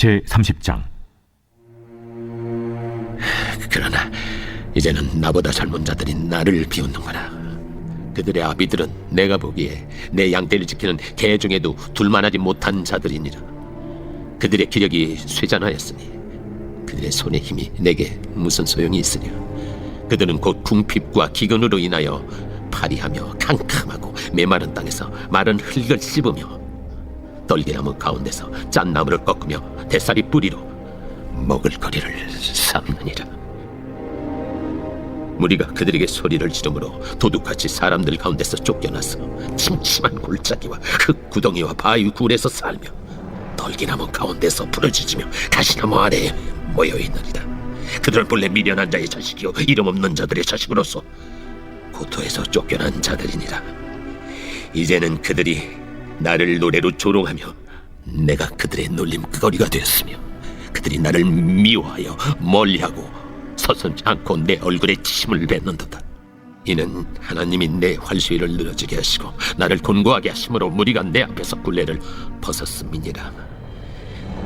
제 30장 그러나 이제는 나보다 젊은 자들이 나를 비웃는구나. 그들의 아비들은 내가 보기에 내 양떼를 지키는 개 중에도 둘만하지 못한 자들이니라. 그들의 기력이 쇠잔하였으니 그들의 손의 힘이 내게 무슨 소용이 있으랴. 그들은 곧 궁핍과 기근으로 인하여 파리하며 캄캄하고 메마른 땅에서 마른 흙을 씹으며 떨기나무 가운데서 짠 나무를 꺾으며 대사리 뿌리로 먹을 거리를 삼느니라. 무리가 그들에게 소리를 지르므로 도둑같이 사람들 가운데서 쫓겨나서 침침한 골짜기와 흙 구덩이와 바위 굴에서 살며 떨기나무 가운데서 부러지지며 가시나무 아래에 모여 있느니라. 그들은 본래 미련한 자의 자식이요 이름 없는 자들의 자식으로서 고토에서 쫓겨난 자들이니라. 이제는 그들이 나를 노래로 조롱하며 내가 그들의 놀림거리가 되었으며 그들이 나를 미워하여 멀리하고 서슴지 않고 내 얼굴에 침을 뱉는도다. 이는 하나님이 내 활수위를 늘어지게 하시고 나를 곤고하게 하심으로 무리가 내 앞에서 굴레를 벗었음이니라.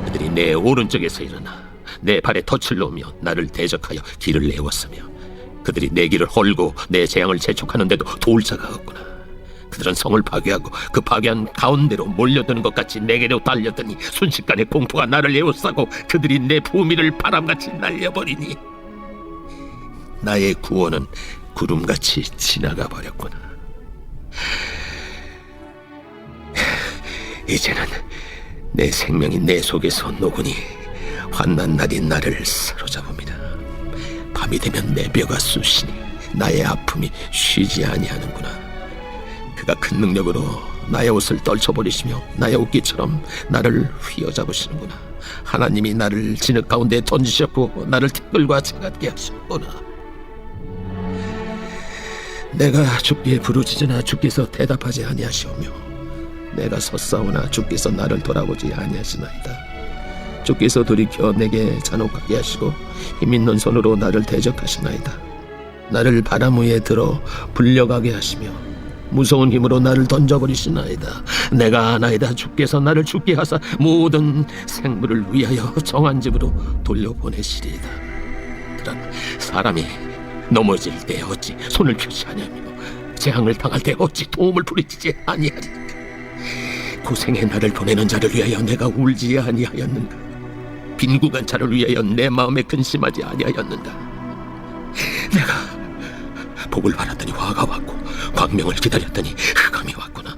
그들이 내 오른쪽에서 일어나 내 발에 덫을 놓으며 나를 대적하여 길을 내웠으며 그들이 내 길을 헐고 내 재앙을 재촉하는데도 도울 자가 없구나. 그들은 성을 파괴하고 그 파괴한 가운데로 몰려드는 것 같이 내게로 달려드니 순식간에 공포가 나를 에워싸고 그들이 내 부미를 바람같이 날려버리니 나의 구원은 구름같이 지나가 버렸구나. 이제는 내 생명이 내 속에서 녹으니 환난 날이 나를 사로잡습니다. 밤이 되면 내 뼈가 쑤시니 나의 아픔이 쉬지 아니하는구나. 그가 큰 능력으로 나의 옷을 떨쳐버리시며 나의 옷깃처럼 나를 휘어잡으시는구나. 하나님이 나를 진흙 가운데 던지셨고 나를 티끌과 채같게 하셨구나. 내가 주께 부르짖으나 주께서 대답하지 아니하시오며 내가 섰사오나 주께서 나를 돌아보지 아니하시나이다. 주께서 돌이켜 내게 잔혹하게 하시고 힘 있는 손으로 나를 대적하시나이다. 나를 바람 위에 들어 불려가게 하시며 무서운 힘으로 나를 던져버리시나이다. 내가 아나이다. 주께서 나를 죽게 하사 모든 생물을 위하여 정한 집으로 돌려보내시리이다. 그러나 사람이 넘어질 때 어찌 손을 펴시하냐며 재앙을 당할 때 어찌 도움을 부리지 아니하리까. 고생의 나를 보내는 자를 위하여 내가 울지 아니하였는가. 빈궁한 자를 위하여 내 마음에 근심하지 아니하였는가. 내가 복을 바랐더니 화가 왔고 광명을 기다렸더니 흑암이 왔구나.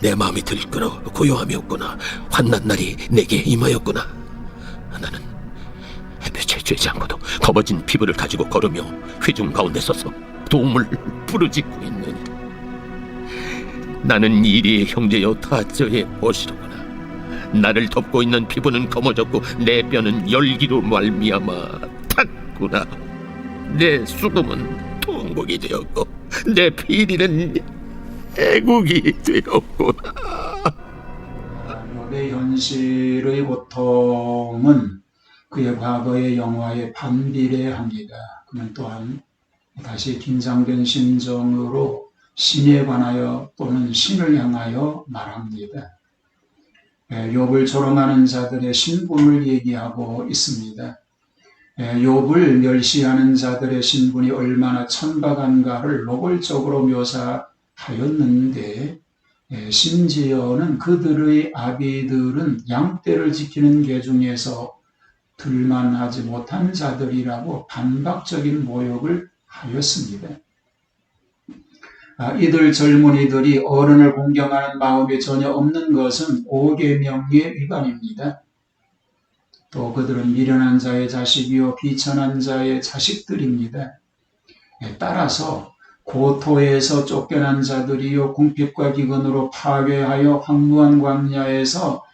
내 마음이 들끓어 고요함이 없구나. 환난 날이 내게 임하였구나. 나는 햇볕에 쬐지 않고도 검어진 피부를 가지고 걸으며 회중 가운데 서서 도움을 부르짖고 있느니 나는 이리의 형제여 타저의 옷이로구나. 나를 덮고 있는 피부는 검어졌고 내 뼈는 열기로 말미암아 탔구나. 내 수금은 통곡이 되었고 내 피리는 애국이 되었구나. 욥의 현실의 고통은 그의 과거의 영화에 반비례합니다. 그는 또한 다시 긴장된 심정으로 신에 관하여 또는 신을 향하여 말합니다. 예, 욥을 조롱하는 자들의 신분을 얘기하고 있습니다. 예, 욥을 멸시하는 자들의 신분이 얼마나 천박한가를 노골적으로 묘사하였는데 예, 심지어는 그들의 아비들은 양떼를 지키는 개 중에서 들만 하지 못한 자들이라고 반박적인 모욕을 하였습니다. 아, 이들 젊은이들이 어른을 공경하는 마음이 전혀 없는 것은 오계명의 위반입니다. 또 그들은 미련한 자의 자식이요 비천한 자의 자식들입니다. 예, 따라서 고토에서 쫓겨난 자들이요 궁핍과 기근으로 파괴하여 황무한 광야에서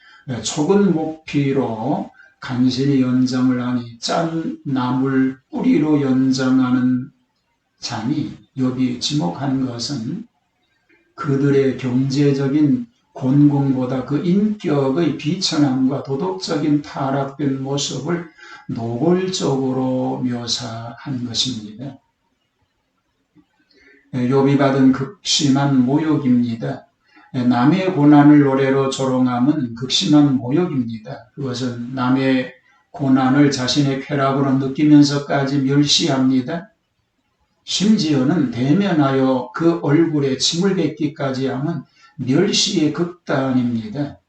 촉은 목피로 간신히 연장을 하니 짠 나물 뿌리로 연장하는 자니 욥이 지목한 것은 그들의 경제적인 곤궁보다 그 인격의 비천함과 도덕적인 타락된 모습을 노골적으로 묘사한 것입니다. 욥이 받은 극심한 모욕입니다. 남의 고난을 노래로 조롱함은 극심한 모욕입니다. 그것은 남의 고난을 자신의 쾌락으로 느끼면서까지 멸시합니다. 심지어는 대면하여 그 얼굴에 침을 뱉기까지 하면 멸시의 극단입니다.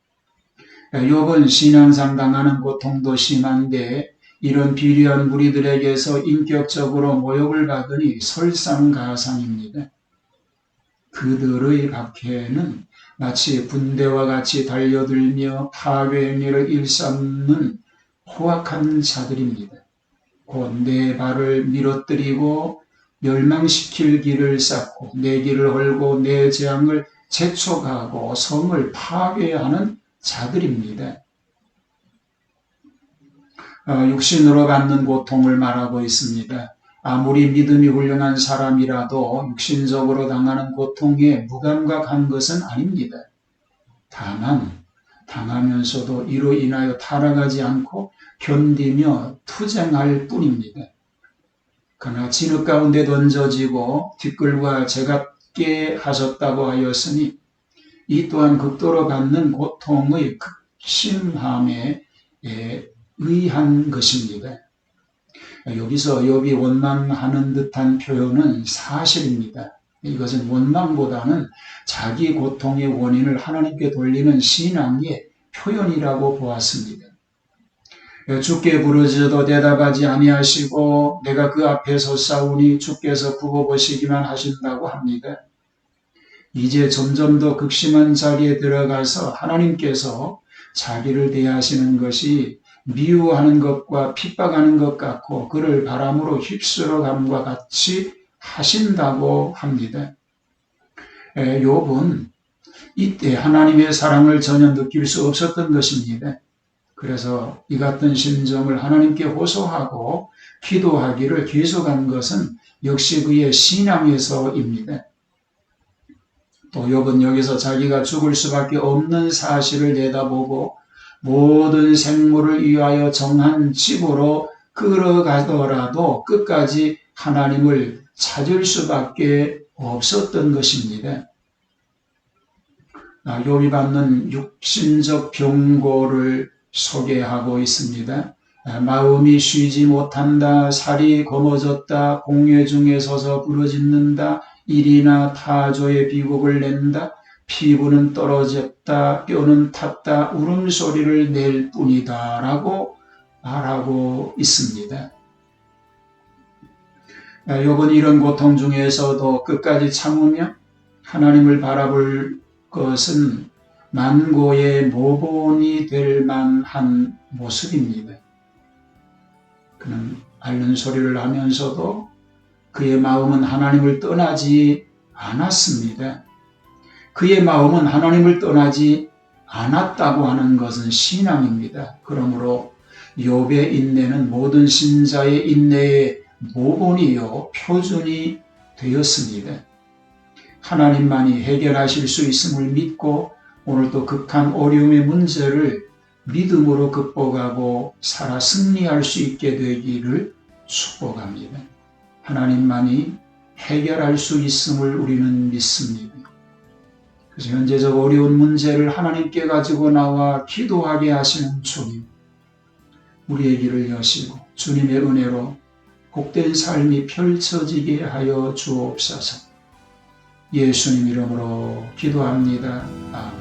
욥은 신앙상 당하는 고통도 심한데 이런 비리한 무리들에게서 인격적으로 모욕을 받으니 설상가상입니다. 그들의 박해는 마치 군대와 같이 달려들며 파괴의 일을 일삼는 호악한 자들입니다. 곧내 발을 밀어뜨리고 멸망시킬 길을 쌓고 내 길을 헐고 내 재앙을 재촉하고 성을 파괴하는 자들입니다. 어, 육신으로 받는 고통을 말하고 있습니다. 아무리 믿음이 훌륭한 사람이라도 육신적으로 당하는 고통에 무감각한 것은 아닙니다. 다만 당하면서도 이로 인하여 타락하지 않고 견디며 투쟁할 뿐입니다. 그러나 진흙 가운데 던져지고 뒷글과 제 갑게 하셨다고 하였으니 이 또한 극도로 받는 고통의 극심함에 의한 것입니다. 여기서 욥이 원망하는 듯한 표현은 사실입니다. 이것은 원망보다는 자기 고통의 원인을 하나님께 돌리는 신앙의 표현이라고 보았습니다. 주께 부르짖어도 대답하지 아니하시고 내가 그 앞에서 싸우니 주께서 굽어보시기만 하신다고 합니다. 이제 점점 더 극심한 자리에 들어가서 하나님께서 자기를 대하시는 것이 미워하는 것과 핍박하는 것 같고 그를 바람으로 휩쓸어 감과 같이 하신다고 합니다. 에, 욥은 이때 하나님의 사랑을 전혀 느낄 수 없었던 것입니다. 그래서 이 같은 심정을 하나님께 호소하고 기도하기를 계속한 것은 역시 그의 신앙에서입니다. 또 욥은 여기서 자기가 죽을 수밖에 없는 사실을 내다보고 모든 생물을 위하여 정한 집으로 끌어가더라도 끝까지 하나님을 찾을 수밖에 없었던 것입니다. 욥이 받는 육신적 병고를 소개하고 있습니다. 마음이 쉬지 못한다, 살이 검어졌다, 공회 중에 서서 부러짓는다, 일이나 타조의 비곡을 낸다, 피부는 떨어졌다, 뼈는 탔다, 울음소리를 낼 뿐이다. 라고 말하고 있습니다. 요번 이런 고통 중에서도 끝까지 참으며 하나님을 바라볼 것은 만고의 모본이 될 만한 모습입니다. 그는 앓는 소리를 하면서도 그의 마음은 하나님을 떠나지 않았습니다. 그의 마음은 하나님을 떠나지 않았다고 하는 것은 신앙입니다. 그러므로 욥의 인내는 모든 신자의 인내의 모본이요 표준이 되었습니다. 하나님만이 해결하실 수 있음을 믿고 오늘도 극한 어려움의 문제를 믿음으로 극복하고 살아 승리할 수 있게 되기를 축복합니다. 하나님만이 해결할 수 있음을 우리는 믿습니다. 그래서 현재적 어려운 문제를 하나님께 가지고 나와 기도하게 하시는 주님, 우리의 길을 여시고 주님의 은혜로 복된 삶이 펼쳐지게 하여 주옵소서. 예수님 이름으로 기도합니다. 아멘.